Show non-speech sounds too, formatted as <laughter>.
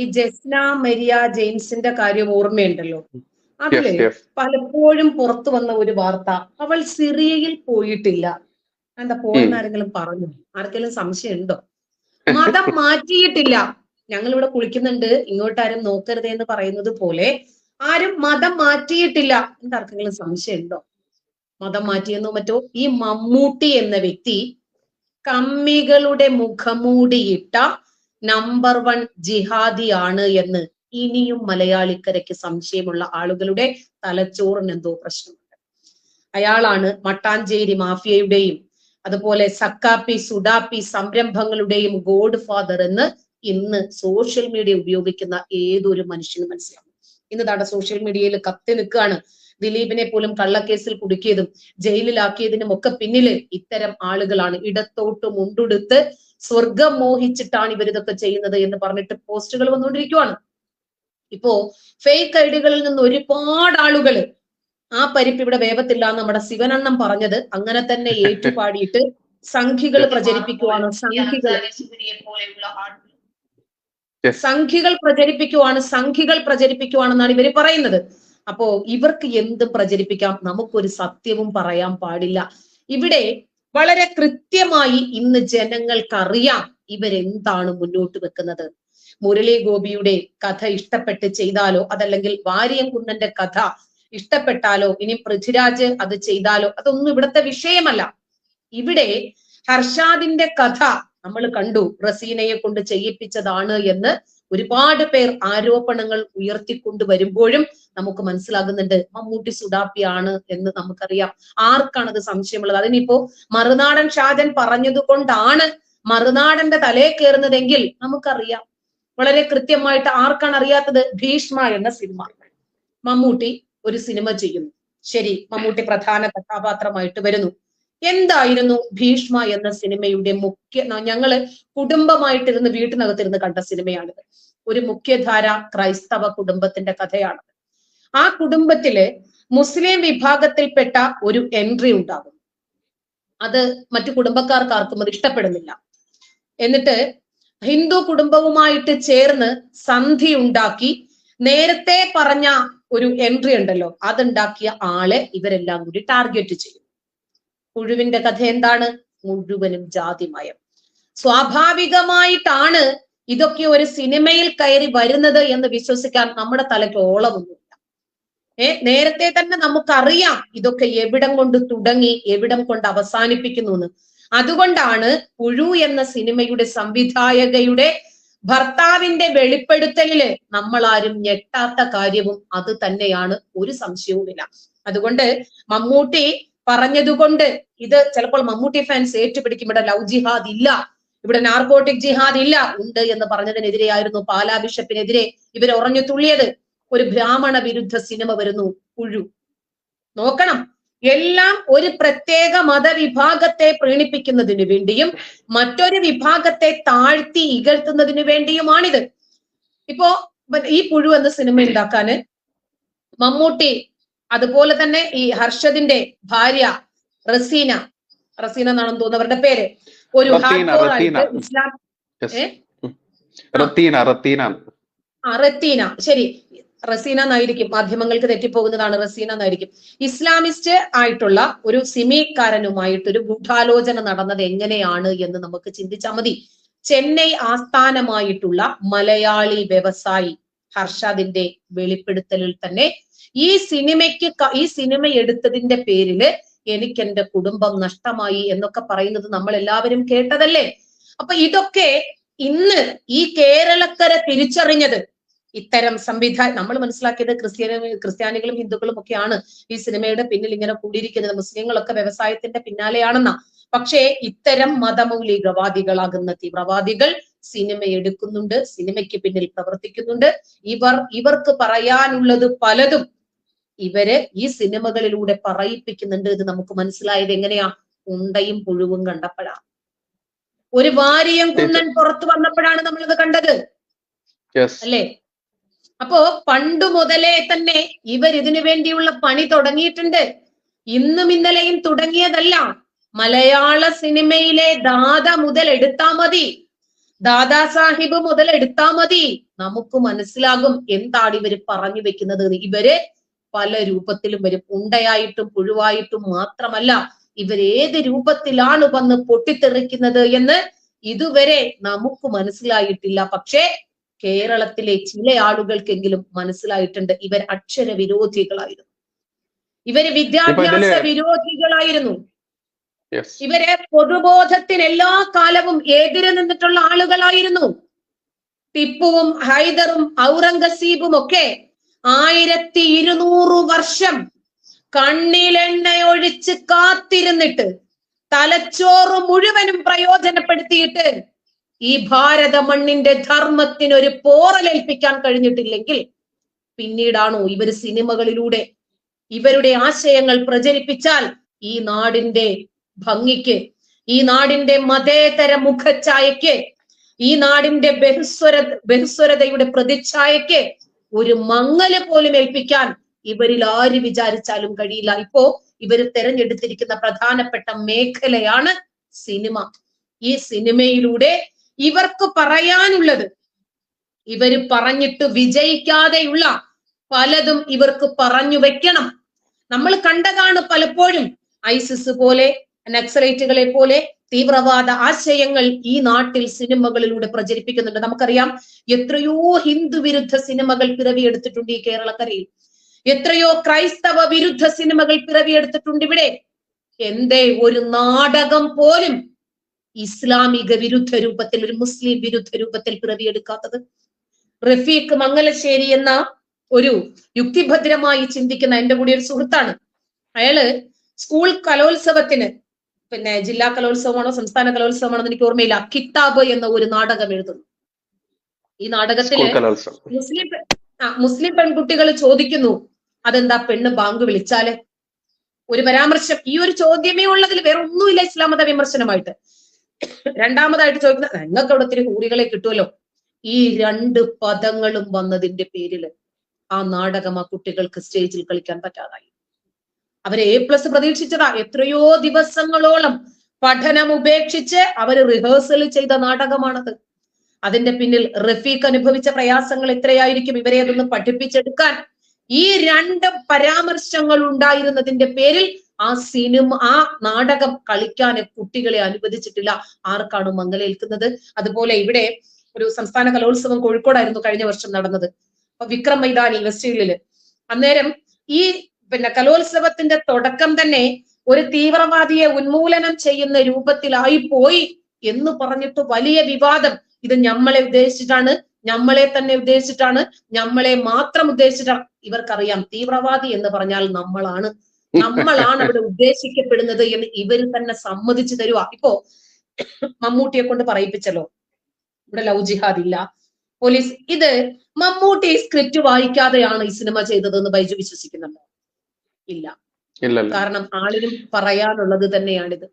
ഈ ജസ്ന മെരിയ ജെയിംസിന്റെ കാര്യം ഓർമ്മയുണ്ടല്ലോ? അതിൽ. പലപ്പോഴും പുറത്തു വന്ന ഒരു വാർത്ത അവൾ സിറിയയിൽ പോയിട്ടില്ല. എന്താ പോയെന്ന് ആരെങ്കിലും പറഞ്ഞു? ആർക്കെങ്കിലും സംശയമുണ്ടോ? മതം മാറ്റിയിട്ടില്ല. ഞങ്ങൾ ഇവിടെ കുളിക്കുന്നുണ്ട് ഇങ്ങോട്ട് ആരും നോക്കരുത് എന്ന് പറയുന്നത് പോലെ ആരും മതം മാറ്റിയിട്ടില്ല. എന്താ ആർക്കെങ്കിലും സംശയമുണ്ടോ? മതം മാറ്റിയെന്നോ മറ്റോ? ഈ മമ്മൂട്ടി എന്ന വ്യക്തി കമ്മികളുടെ മുഖമൂടിയിട്ട നമ്പർ വൺ ജിഹാദിയാണ് എന്ന് ഇനിയും മലയാളിക്കരയ്ക്ക് സംശയമുള്ള ആളുകളുടെ തലച്ചോറിന് എന്തോ പ്രശ്നമുണ്ട്. അയാളാണ് മട്ടാഞ്ചേരി മാഫിയയുടെയും അതുപോലെ സക്കാപ്പി സുഡാപ്പി സംരംഭങ്ങളുടെയും ഗോഡ് ഫാദർ എന്ന് ഇന്ന് സോഷ്യൽ മീഡിയ ഉപയോഗിക്കുന്ന ഏതൊരു മനുഷ്യനും മനസ്സിലാവും. ഇന്ന് താണ്ട സോഷ്യൽ മീഡിയയിൽ കത്തി നിൽക്കുകയാണ്. ദിലീപിനെ പോലും കള്ളക്കേസിൽ കുടുക്കിയതും ജയിലിലാക്കിയതിനും ഒക്കെ പിന്നിൽ ഇത്തരം ആളുകളാണ്. ഇടത്തോട്ട് മുണ്ടുടുത്ത് സ്വർഗം മോഹിച്ചിട്ടാണ് ഇവരിതൊക്കെ ചെയ്യുന്നത് എന്ന് പറഞ്ഞിട്ട് പോസ്റ്റുകൾ വന്നുകൊണ്ടിരിക്കുവാണ്. ഇപ്പോ ഫേക്ക് ഐഡികളിൽ നിന്ന് ഒരുപാട് ആളുകൾ ആ പരിപ്പ് ഇവിടെ വേവത്തില്ല നമ്മുടെ ശിവനണ്ണം പറഞ്ഞത്. അങ്ങനെ തന്നെ <laughs> ഏറ്റുപാടിയിട്ട് സംഖികൾ പ്രചരിപ്പിക്കുവാണ്. സംഖികൾ. സംഖ്യകൾ പ്രചരിപ്പിക്കുവാണ് സംഖ്യകൾ പ്രചരിപ്പിക്കുവാണെന്നാണ് ഇവർ പറയുന്നത്. അപ്പോ ഇവർക്ക് എന്തും പ്രചരിപ്പിക്കാം? നമുക്കൊരു സത്യവും പറയാൻ പാടില്ല. ഇവിടെ വളരെ കൃത്യമായി ഇന്ന് ജനങ്ങൾക്കറിയാം ഇവരെന്താണ് മുന്നോട്ട് വെക്കുന്നത്. മുരളി ഗോപിയുടെ കഥ ഇഷ്ടപ്പെട്ട് ചെയ്താലോ അതല്ലെങ്കിൽ വാര്യംകുന്നന്റെ കഥ ഇഷ്ടപ്പെട്ടാലോ ഇനി പൃഥ്വിരാജ് അത് ചെയ്താലോ അതൊന്നും ഇവിടുത്തെ വിഷയമല്ല. ഇവിടെ ഹർഷാദിന്റെ കഥ നമ്മൾ കണ്ടു റസീനയെ കൊണ്ട് ചെയ്യിപ്പിച്ചതാണ് എന്ന് ഒരുപാട് പേർ ആരോപണങ്ങൾ ഉയർത്തിക്കൊണ്ട് വരുമ്പോഴും നമുക്ക് മനസ്സിലാകുന്നുണ്ട് മമ്മൂട്ടി സുഡാപ്പിയാണ് എന്ന് നമുക്കറിയാം. ആർക്കാണത് സംശയമുള്ളത്? അതിനിപ്പോ മറുനാടൻ ഷാജൻ പറഞ്ഞതുകൊണ്ടാണ് മറുനാടന്റെ തലേ കയറുന്നതെങ്കിൽ നമുക്കറിയാം. വളരെ കൃത്യമായിട്ട് ആർക്കാണ് അറിയാത്തത്? ഭീഷ്മ എന്ന സിനിമ. മമ്മൂട്ടി ഒരു സിനിമ ചെയ്യുന്നു. ശരി മമ്മൂട്ടി പ്രധാന കഥാപാത്രമായിട്ട് വരുന്നു. എന്തായിരുന്നു ഭീഷ്മ എന്ന സിനിമയുടെ മുഖ്യ ഞങ്ങൾ കുടുംബമായിട്ടിരുന്ന് വീട്ടിനകത്തിരുന്ന് കണ്ട സിനിമയാണിത്. ഒരു മുഖ്യധാര ക്രൈസ്തവ കുടുംബത്തിന്റെ കഥയാണ് ആ കുടുംബത്തിൽ മുസ്ലിം വിഭാഗത്തിൽപ്പെട്ട ഒരു എൻട്രി ഉണ്ടാകും. അത് മറ്റു കുടുംബക്കാർക്ക് ആർക്കും അത് ഇഷ്ടപ്പെടുന്നില്ല. എന്നിട്ട് ഹിന്ദു കുടുംബവുമായിട്ട് ചേർന്ന് സന്ധി ഉണ്ടാക്കി നേരത്തെ പറഞ്ഞ ഒരു എൻട്രി ഉണ്ടല്ലോ അതുണ്ടാക്കിയ ആളെ ഇവരെല്ലാം കൂടി ടാർഗറ്റ് ചെയ്യും. പുഴുവിന്റെ കഥ എന്താണ് മുഴുവനും ജാതിമയം. സ്വാഭാവികമായിട്ടാണ് ഇതൊക്കെ ഒരു സിനിമയിൽ കയറി വരുന്നത് എന്ന് വിശ്വസിക്കാൻ നമ്മുടെ തലയ്ക്ക് ഓളമൊന്നുമില്ല. ഏ നേരത്തെ തന്നെ നമുക്കറിയാം ഇതൊക്കെ എവിടം കൊണ്ട് തുടങ്ങി എവിടം കൊണ്ട് അവസാനിപ്പിക്കുന്നു എന്ന്. അതുകൊണ്ടാണ് പുഴു എന്ന സിനിമയുടെ സംവിധായകയുടെ ഭർത്താവിന്റെ വെളിപ്പെടുത്തലിൽ നമ്മളാരും ഞെട്ടാത്ത കാര്യവും അത് തന്നെയാണ്. ഒരു സംശയവുമില്ല. അതുകൊണ്ട് മമ്മൂട്ടി പറഞ്ഞതുകൊണ്ട് ഇത് ചിലപ്പോൾ മമ്മൂട്ടി ഫാൻസ് ഏറ്റുപിടിക്കും. ഇവിടെ ലവ് ജിഹാദ് ഇല്ല. ഇവിടെ നാർക്കോട്ടിക് ജിഹാദ് ഇല്ല. ഉണ്ട് എന്ന് പറഞ്ഞതിനെതിരെയായിരുന്നു പാലാ ബിഷപ്പിനെതിരെ ഇവർ ഉറഞ്ഞു തുള്ളിയത്. ഒരു ബ്രാഹ്മണ വിരുദ്ധ സിനിമ വരുന്നു. പുഴു നോക്കണം. എല്ലാം ഒരു പ്രത്യേക മതവിഭാഗത്തെ പ്രീണിപ്പിക്കുന്നതിന് വേണ്ടിയും മറ്റൊരു വിഭാഗത്തെ താഴ്ത്തി ഇകഴ്ത്തുന്നതിന് വേണ്ടിയുമാണിത്. ഇപ്പോ ഈ പുഴു എന്ന സിനിമ ഉണ്ടാക്കാന് മമ്മൂട്ടി അതുപോലെ തന്നെ ഈ ഹർഷദിന്റെ ഭാര്യ റസീന റസീന എന്നാണെന്ന് തോന്നുന്നു അവരുടെ പേര്. ഒരു ഇസ്ലാം ആ റത്തീന. ശരി. റസീന എന്നായിരിക്കും. മാധ്യമങ്ങൾക്ക് തെറ്റിപ്പോകുന്നതാണ് റസീന എന്നായിരിക്കും. ഇസ്ലാമിസ്റ്റ് ആയിട്ടുള്ള ഒരു സിമിക്കാരനുമായിട്ട് ഒരു ഗൂഢാലോചന നടന്നത് എങ്ങനെയാണ് എന്ന് നമുക്ക് ചിന്തിച്ചാൽ മതി. ചെന്നൈ ആസ്ഥാനമായിട്ടുള്ള മലയാളി വ്യവസായി ഹർഷാദിന്റെ വെളിപ്പെടുത്തലിൽ തന്നെ ഈ സിനിമയ്ക്ക് ഈ സിനിമ എടുത്തതിന്റെ പേരിൽ എനിക്ക് എന്റെ കുടുംബം നഷ്ടമായി എന്നൊക്കെ പറയുന്നത് നമ്മൾ എല്ലാവരും കേട്ടതല്ലേ? അപ്പൊ ഇതൊക്കെ ഇന്ന് ഈ കേരളക്കര തിരിച്ചറിഞ്ഞത് ഇത്തരം സംവിധാനം നമ്മൾ മനസ്സിലാക്കിയത് ക്രിസ്ത്യാനി ക്രിസ്ത്യാനികളും ഹിന്ദുക്കളും ഒക്കെയാണ് ഈ സിനിമയുടെ പിന്നിൽ ഇങ്ങനെ കൂടിയിരിക്കുന്നത്. മുസ്ലിങ്ങളൊക്കെ വ്യവസായത്തിന്റെ പിന്നാലെയാണെന്ന. പക്ഷേ ഇത്തരം മതമൗലികവാദികളാകുന്ന തീവ്രവാദികൾ സിനിമ എടുക്കുന്നുണ്ട് സിനിമയ്ക്ക് പിന്നിൽ പ്രവർത്തിക്കുന്നുണ്ട്. ഇവർ ഇവർക്ക് പറയാനുള്ളത് പലതും ഇവർ ഈ സിനിമകളിലൂടെ പറയിപ്പിക്കുന്നുണ്ട് ഇത് നമുക്ക് മനസ്സിലായത് എങ്ങനെയാ? ഉണ്ടയും പുഴുവും കണ്ടപ്പോഴാണ്. ഒരു വാരിയം കുന്നൻ പുറത്തു വന്നപ്പോഴാണ് നമ്മളിത് കണ്ടത്. അല്ലേ? അപ്പോ പണ്ടു മുതലേ തന്നെ ഇവർ ഇതിനു വേണ്ടിയുള്ള പണി തുടങ്ങിയിട്ടുണ്ട്. ഇന്നും ഇന്നലെയും തുടങ്ങിയതല്ല. മലയാള സിനിമയിലെ ദാത മുതൽ എടുത്താ മതി. ദാദാ സാഹിബ് മുതൽ എടുത്താ മതി. നമുക്ക് മനസ്സിലാകും എന്താണ് ഇവർ പറഞ്ഞു വെക്കുന്നത്. ഇവർ പല രൂപത്തിലും വരും. ഉണ്ടയായിട്ടും പുഴുവായിട്ടും മാത്രമല്ല ഇവരേത് രൂപത്തിലാണ് വന്ന് പൊട്ടിത്തെറിക്കുന്നത് എന്ന് ഇതുവരെ നമുക്ക് മനസ്സിലായിട്ടില്ല. പക്ഷേ കേരളത്തിലെ ചില ആളുകൾക്കെങ്കിലും മനസ്സിലായിട്ടുണ്ട്. ഇവർ അക്ഷര വിരോധികളായിരുന്നു ഇവർ വിദ്യാഭ്യാസ വിരോധികളായിരുന്നു. ഇവരെ പൊതുബോധത്തിൽ എല്ലാ കാലവും എതിര് നിന്നിട്ടുള്ള ആളുകളായിരുന്നു. ടിപ്പുവും ഹൈദറും ഔറംഗസീബും ഒക്കെ ആയിരത്തി ഇരുന്നൂറ് വർഷം കണ്ണിലെണ്ണ ഒഴിച്ച് കാത്തിരുന്നിട്ട് തലച്ചോറ് മുഴുവനും പ്രയോജനപ്പെടുത്തിയിട്ട് ഈ ഭാരത മണ്ണിന്റെ ധർമ്മത്തിന് ഒരു പോറലേൽപ്പിക്കാൻ കഴിഞ്ഞിട്ടില്ലെങ്കിൽ പിന്നീടാണോ ഇവർ സിനിമകളിലൂടെ ഇവരുടെ ആശയങ്ങൾ പ്രചരിപ്പിച്ചാൽ ഈ നാടിന്റെ ഭംഗിക്ക്. ഈ നാടിന്റെ മതേതര മുഖഛായയ്ക്ക് ഈ നാടിന്റെ ബഹുസ്വര ബഹുസ്വരതയുടെ പ്രതിച്ഛായയ്ക്ക് ഒരു മങ്ങൽ പോലും ഏൽപ്പിക്കാൻ ഇവരിൽ ആര് വിചാരിച്ചാലും കഴിയില്ല. ഇപ്പോ ഇവർ തെരഞ്ഞെടുത്തിരിക്കുന്ന പ്രധാനപ്പെട്ട മേഖലയാണ് സിനിമ. ഈ സിനിമയിലൂടെ ഇവർക്ക് പറയാനുള്ളത് ഇവർ പറഞ്ഞിട്ട് വിജയിക്കാതെയുള്ള പലതും ഇവർക്ക് പറഞ്ഞു വെക്കണം. നമ്മൾ കണ്ടതാണ് പലപ്പോഴും ഐസിസ് പോലെ നക്സലൈറ്റുകളെ പോലെ തീവ്രവാദ ആശയങ്ങൾ ഈ നാട്ടിൽ സിനിമകളിലൂടെ പ്രചരിപ്പിക്കുന്നുണ്ട്. നമുക്കറിയാം എത്രയോ ഹിന്ദു വിരുദ്ധ സിനിമകൾ പിറവിയെടുത്തിട്ടുണ്ട് ഈ കേരളക്കരയിൽ. എത്രയോ ക്രൈസ്തവ വിരുദ്ധ സിനിമകൾ പിറവിയെടുത്തിട്ടുണ്ട് ഇവിടെ. എന്തേ ഒരു നാടകം പോലും ഇസ്ലാമിക വിരുദ്ധ രൂപത്തിൽ ഒരു മുസ്ലിം വിരുദ്ധ രൂപത്തിൽ പിറവിയെടുക്കാത്തത്. റഫീഖ് മംഗലശ്ശേരി എന്ന ഒരു യുക്തിഭദ്രമായി ചിന്തിക്കുന്ന എന്റെ കൂടി ഒരു സുഹൃത്താണ്. അയാൾ സ്കൂൾ കലോത്സവത്തിന് പിന്നെ ജില്ലാ കലോത്സവമാണോ സംസ്ഥാന കലോത്സവമാണോ എന്ന് എനിക്ക് ഓർമ്മയില്ല. കിതാബ് എന്ന ഒരു നാടകം എഴുതുന്നു. ഈ നാടകത്തിൽ മുസ്ലിം ആ മുസ്ലിം പെൺകുട്ടികൾ ചോദിക്കുന്നു അതെന്താ പെണ്ണ് ബാങ്ക് വിളിച്ചാൽ? ഒരു പരാമർശം. ഈ ഒരു ചോദ്യമേ ഉള്ളതിൽ വേറെ ഒന്നുമില്ല ഇസ്ലാം മത വിമർശനമായിട്ട്. രണ്ടാമതായിട്ട് ചോദിക്കുന്നത് നിങ്ങൾക്ക് അവിടെ ഒത്തിരി ഹൂറികളെ കിട്ടുമല്ലോ? ഈ രണ്ട് പദങ്ങളും വന്നതിന്റെ പേരിൽ ആ നാടകം ആ കുട്ടികൾക്ക് സ്റ്റേജിൽ കളിക്കാൻ പറ്റാതായി. അവർ എ പ്ലസ് പ്രതീക്ഷിച്ചതാ. എത്രയോ ദിവസങ്ങളോളം പഠനം ഉപേക്ഷിച്ച് അവർ റിഹേഴ്സൽ ചെയ്ത നാടകമാണത്. അതിന്റെ പിന്നിൽ റഫീഖ് അനുഭവിച്ച പ്രയാസങ്ങൾ എത്രയായിരിക്കും ഇവരെ അതൊന്ന് പഠിപ്പിച്ചെടുക്കാൻ? ഈ രണ്ട് പരാമർശങ്ങൾ ഉണ്ടായിരുന്നതിന്റെ പേരിൽ ആ സിനിമ ആ നാടകം കളിക്കാൻ കുട്ടികളെ അനുവദിച്ചിട്ടില്ല. ആർക്കാണ് മങ്ങലേൽക്കുന്നത് അതുപോലെ ഇവിടെ ഒരു സംസ്ഥാന കലോത്സവം കോഴിക്കോടായിരുന്നു കഴിഞ്ഞ വർഷം നടന്നത്. അപ്പൊ വിക്രം മൈതാനി വെസ്റ്റ് ഹില്ലിൽ അന്നേരം ഈ പിന്നെ കലോത്സവത്തിന്റെ തുടക്കം തന്നെ ഒരു തീവ്രവാദിയെ ഉന്മൂലനം ചെയ്യുന്ന രൂപത്തിലായി പോയി എന്ന് പറഞ്ഞിട്ട് വലിയ വിവാദം. ഇത് ഞമ്മളെ ഉദ്ദേശിച്ചിട്ടാണ് ഞമ്മളെ തന്നെ ഉദ്ദേശിച്ചിട്ടാണ് ഞമ്മളെ മാത്രം ഉദ്ദേശിച്ചിട്ടാണ് ഇവർക്കറിയാം. തീവ്രവാദി എന്ന് പറഞ്ഞാൽ നമ്മളാണ്. നമ്മളാണ് അവിടെ ഉദ്ദേശിക്കപ്പെടുന്നത് എന്ന് ഇവർ തന്നെ സമ്മതിച്ചു തരുക. ഇപ്പോ മമ്മൂട്ടിയെ കൊണ്ട് പറയിപ്പിച്ചല്ലോ. ഇവിടെ ലവ് ജിഹാദ് ഇല്ല. പോലീസ് ഇത് മമ്മൂട്ടി സ്ക്രിപ്റ്റ് വായിക്കാതെയാണ് ഈ സിനിമ ചെയ്തതെന്ന് ബൈജു വിശ്വസിക്കുന്നുണ്ടോ? ഇല്ല. കാരണം ആളിനും പറയാനുള്ളത് തന്നെയാണിത്.